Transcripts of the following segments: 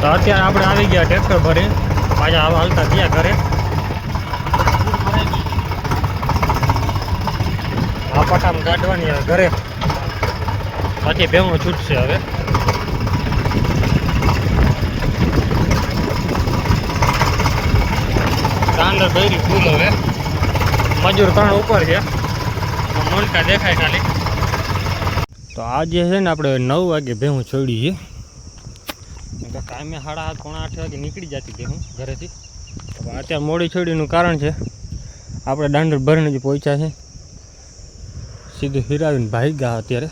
તો અત્યારે આપણે આવી ગયા ટ્રેક્ટર ભરે. પાછા હાલતા ગયા ઘરે. આ પટામ કાઢવાની હવે ઘરે. પછી ભેગું છૂટશે હવે. કાંદર ભરી ફૂલ હવે. મજૂર ત્રણ ઉપર છે. મોલકા દેખાય ખાલી. તો આજે છે ને આપણે નવ વાગે ભેહું છોડી છે નહીં તો કામે સાડા સાત પોણા આઠ વાગે નીકળી જતી ભેહું ઘરેથી. હવે અત્યારે મોડી છોડીનું કારણ છે, આપણે દાંડર ભરીને જ પહોંચ્યા છે. સીધું હિરાવીને ભાઈ ગયા અત્યારે.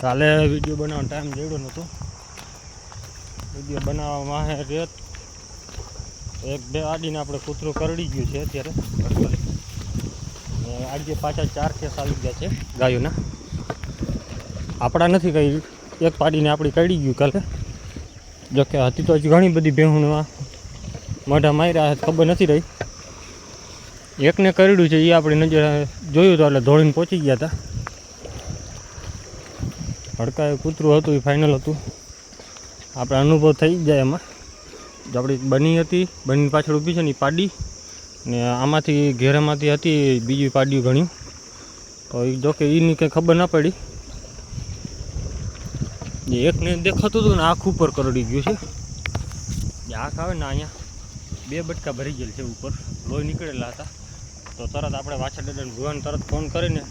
કાલે વીડિયો બનાવવાનો ટાઈમ જેવડો નહોતો. વીડિયો બનાવવામાં હે રેત. એક, બે આડીને આપણે કૂતરું કરડી ગયું છે અત્યારે. આડીએ પાછા ચાર કેસ આવી ગયા છે ગાયોના. આપણા નથી કઈ એક પાડીને આપણી કાઢી ગયું કાલે. જોકે હતી તો હજી ઘણી બધી ભેહુંમાં મોઢા માર્યા ખબર નથી રહી. એકને કરડ્યું છે એ આપણી નજર જોયું તો એટલે ધોળીને પહોંચી ગયા હતા હડકાએ કૂતરું હતું એ ફાઇનલ હતું. આપણે અનુભવ થઈ જાય એમાં. જો આપણી બની હતી બની પાછળ ઊભી છે ને એ પાડી. ને આમાંથી ઘેરામાંથી હતી, બીજી પાડ્યું ઘણી તો એ જોકે એની કંઈ ખબર ના પડી. જે એકને દેખાતું હતું ને આંખ ઉપર કરડી ગયું છે. જે આંખ આવે ને અહીંયા. બે બટકા ભરી ગયેલ છે ઉપર. લોહી નીકળેલા હતા. તો તરત આપણે વાછા દાદાને ભુવાને તરત ફોન કરીને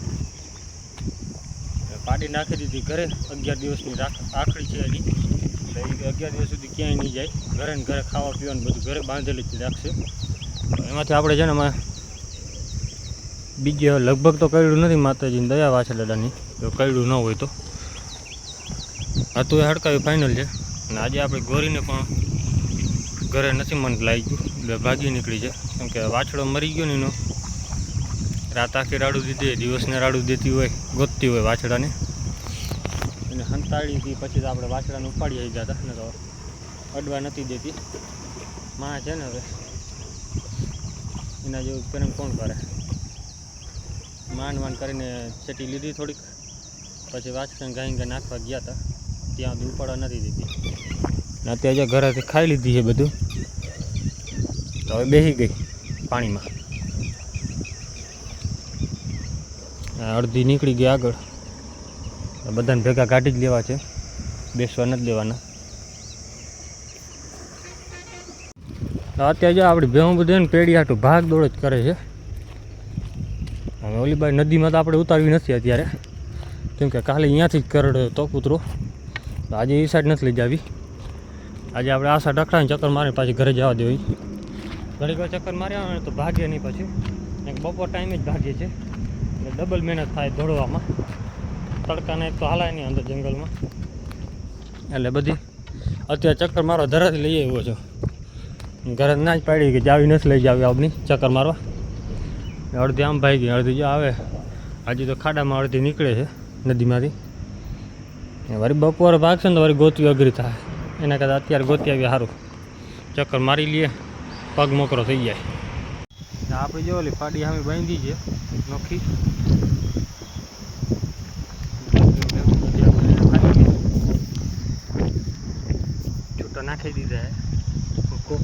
પાડી નાખી દીધી ઘરે. અગિયાર દિવસની આખડી છે એની. અગિયાર દિવસ સુધી ક્યાંય નહીં જાય. ઘરે ને ઘરે ખાવા પીવાનું બધું ઘરે બાંધેલી જ રાખશે. એમાંથી આપણે છે ને અમે બીજે લગભગ તો કર્યું નથી માતાજીની દયા વાછા દાદાની. જો કર્યું ન હોય તો. હતું એ હડકાવી ફાઇનલ છે. અને આજે આપણે ગોરીને પણ ઘરે નથી મન લાગી ગયું એટલે ભાગી નીકળી છે. કેમ કે વાછડો મરી ગયો ને એનો. રાત આખી રાડું દીધી, દિવસને રાડું દેતી હોય, ગોતતી હોય વાછડાને. એને હંતાળીથી હતી પછી તો આપણે વાછડાને ઉપાડી આવી જતા. ને તો અડવા નથી દેતી. માં છે ને હવે. એના જેવું પ્રેમ કોણ કરે? માંડ માંડ કરીને ચેટી લીધી થોડીક. પછી વાછડાને ગાઈ ગાઈ નાખવા ગયા હતા. ત્યાં સુધી ઉપાડવા નથી દીધી. અત્યારે જે ઘરેથી ખાઈ લીધી છે બધું, તો હવે બેસી ગઈ પાણીમાં. અડધી નીકળી ગઈ આગળ. બધાને ભેગા કાઢી જ લેવા છે. બેસવા નથી દેવાના. અત્યારે જો આપણે ભેહું બધું ને પેઢી હાટું ભાગ દોડ જ કરે છે. હવે ઓલી બાઈ નદીમાં તો આપણે ઉતારવી નથી અત્યારે. કેમ કે કાલે અહીંયાથી જ કરડ્યો તો કૂતરો. તો આજે એ સાઈડ નથી લઈ જાવી આજે આપણે આ સાઈડ અકડાને ચક્કર મારીને પાછી ઘરે જવા દેવી. ઘડીક વાર ચક્કર માર્યા હોય તો ભાગીએ નહીં પછી. બપોર ટાઈમે જ ભાગીએ છે. એટલે ડબલ મહેનત થાય દોડવામાં. તડકાને તો હાલાય નહીં અંદર જંગલમાં. એટલે બધી અત્યારે ચક્કર મારવા ધરાથી લઈ આવ્યો છો. ઘરે ના જ પાડી કે જાવી નથી લઈ જાવી આપની ચક્કર મારવા. અડધી આમ ભાઈ ગઈ અડધી જો આવે. હજી તો ખાડામાં અડધી નીકળે છે નદીમાંથી. વળી બપોરે ભાગશે ને તો વળી ગોતવી અઘરી થાય. એના કરતાં અત્યારે ગોતી આવી સારું ચક્કર મારી લઈએ, પગ મોકરો થઈ જાય. આપણે જો ઓલી પાડી સામે બાંધી છે, નોખી. છૂટા નાખી દીધા ભૂકો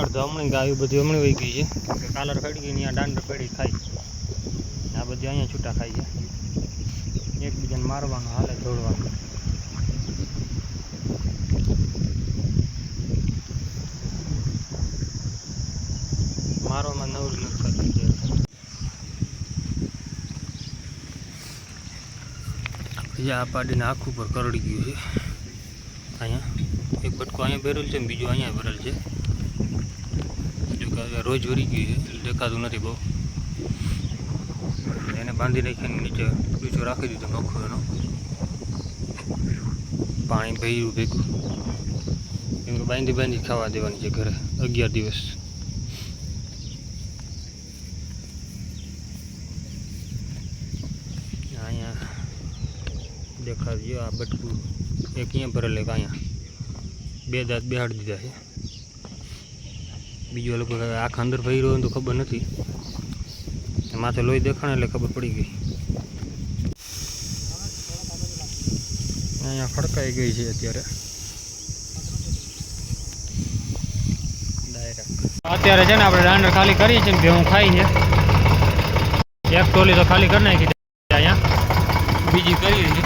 અડધો હમણાં ગાયું, બધી હમણાં વહી ગઈ છે. કાલર ખડી ગઈ ને અહીંયા દાંડ પડી ખાઈ. આ બધી અહીંયા છૂટા ખાઈ છે. એકબીજાને મારવાનું, હાલે દોડવાનું. મારવામાં નવરી નથી થતી આ પાડીને આંખ ઉપર કરડી ગયું છે. અહીંયા એક બટકો અહીંયા ભરેલ છે બીજું અહીંયા ભરેલ છે. રોજ ભરી ગયું છે, દેખાતું નથી બહુ. એને બાંધી નાખીને નીચે ડૂચો રાખી દીધો નોખો એનો. પાણી ભર્યું ભેગું. કેમ બાંધી બાંધી ખાવા દેવાની છે ઘરે અગિયાર દિવસ. અહીંયા દેખાડજો આ બટકું. એક અહીંયા ભરેલ અહીંયા. બે દાંત બેહાડી દીધા છે. બીજો લોકો આખા અંદર ભરી રહ્યો તો ખબર નથી. માથે લોહી દેખાણ એટલે ખબર પડી ગઈ. અહીંયા ખડકાઈ ગઈ છે અત્યારે. અત્યારે છે ને આપણે દાંડર ખાલી કરીએ છીએ ને ભેહું ખાઈ છે. એક ટોલી તો ખાલી કરી નાખી અહીંયા. બીજી કરી છે.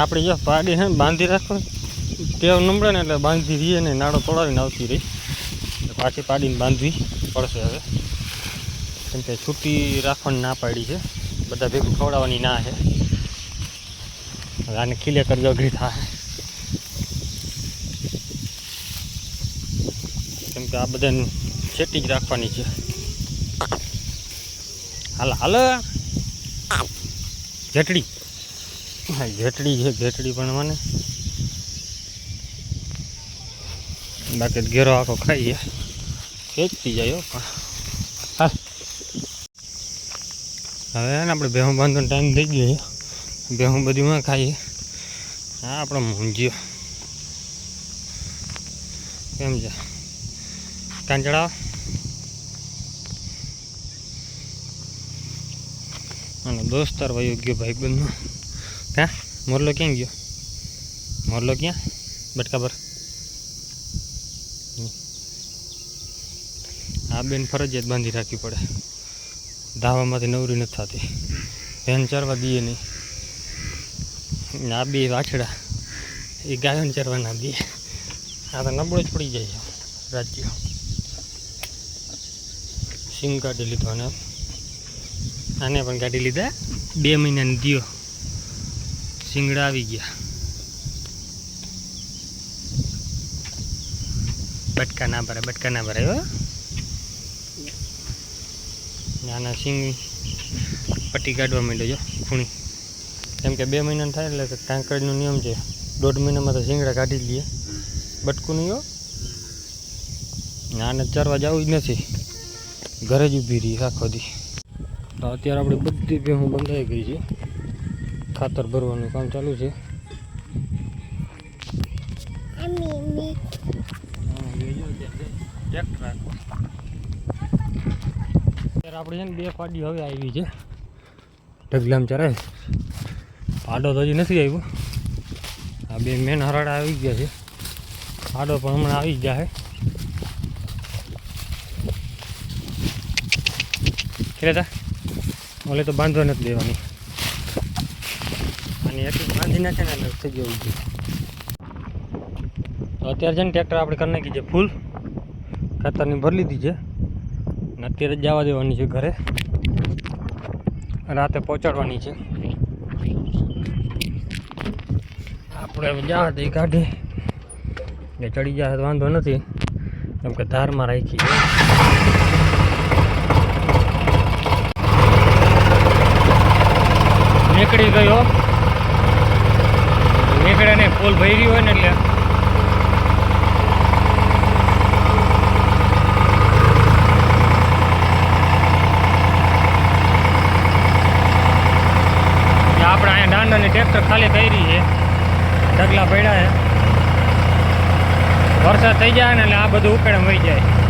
આપણે જો પાડી છે ને બાંધી રાખો ટેવ નંબરે ને એટલે બાંધી રહીએ ને નાળો તોડાવીને આવતી રહી. પાછી પાડીને બાંધવી પડશે હવે. કેમ કે છૂટી રાખવાની ના પાડી છે. બધા ભેગું ખવડાવવાની ના છે. આને ખીલે કરજો અઘરી થાય. કેમ કે આ બધાને છેટી જ રાખવાની છે. હાલ હાલ. જેટડી હા જેટડી છે જેટડી પણ મને. બાકી ઘેરો આખો ખાઈએ. ખેંચતી જાય હવે ને આપણે ભેહું બાંધવાનો ટાઈમ થઈ ગયો ભેહું બધું માં ખાઈએ. હા, આપણો મૂંઝ્યો. કેમ છે? કાંચડા? અને દોસ્તાર વયો ગયો ભાઈ બંધનો ક્યાં? મોરલો ક્યાં ગયો? મોરલો ક્યાં? બટકા પર. આ બેન ફરજિયાત બાંધી રાખવી પડે. ધાવામાંથી નવરી નથી થતી. બેન ચરવા દઈએ નહીં. ને આ બે વાછડા, એ ગાયોને ચરવાના દે. આ તો નબળો જ પડી જાય રાજ્ય. સિંગ કાઢી લીધો અને આને પણ કાઢી લીધા. બે મહિનાની દિયો. સિંગડા આવી ગયા. બટકા ના ભરાય, બટકા ના ભરાય નાના સિંગ પટ્ટી કાઢવા માંડ્યો જો ખૂણી. કેમ કે બે મહિનાનું થાય એટલે કાંકરનો નિયમ છે દોઢ મહિનામાં તો શિંગડા કાઢી લઈએ બટકું નહીં હો. આને ચરવા જવું જ નથી. ઘરે જ ઊભી રહી આખો દી. તો અત્યારે આપણે બધી ભેહું બંધાઈ ગઈ છે. ખાતર ભરવાનું કામ ચાલુ છે. અત્યારે આપણે છે ને બે પાડી હવે આવી છે. ઢગલામ ચરાય. આડો તો હજી નથી આવ્યો. આ બે મેન હરાડા આવી ગયા છે. આડો પણ હમણાં આવી ગયા છે. ખેતા ઓલે તો બાંધવા નથી દેવાની. અને એટલું બાંધી નાખે ને એટલે થઈ જવું જોઈએ તો અત્યારે છે ને ટ્રેક્ટર આપણે કરી નાખી છે ફૂલ. ખાતરની ભરી લીધી છે. અને અત્યારે જ જવા દેવાની છે ઘરે. રાતે પહોંચાડવાની છે. આપણે જવા દઈ કાઢી એ ચડી જાય તો વાંધો નથી. કેમ કે ધારમાં રાખી નીકળી ગયો નીકળે ને ફૂલ ભરી હોય ને એટલે. અહીંયા ટ્રેક્ટર ખાલી કરી છે. ઢગલા પડ્યા છે. વરસાદ થઈ જાય ને એટલે આ બધું ઉકેડમ વહી જાય.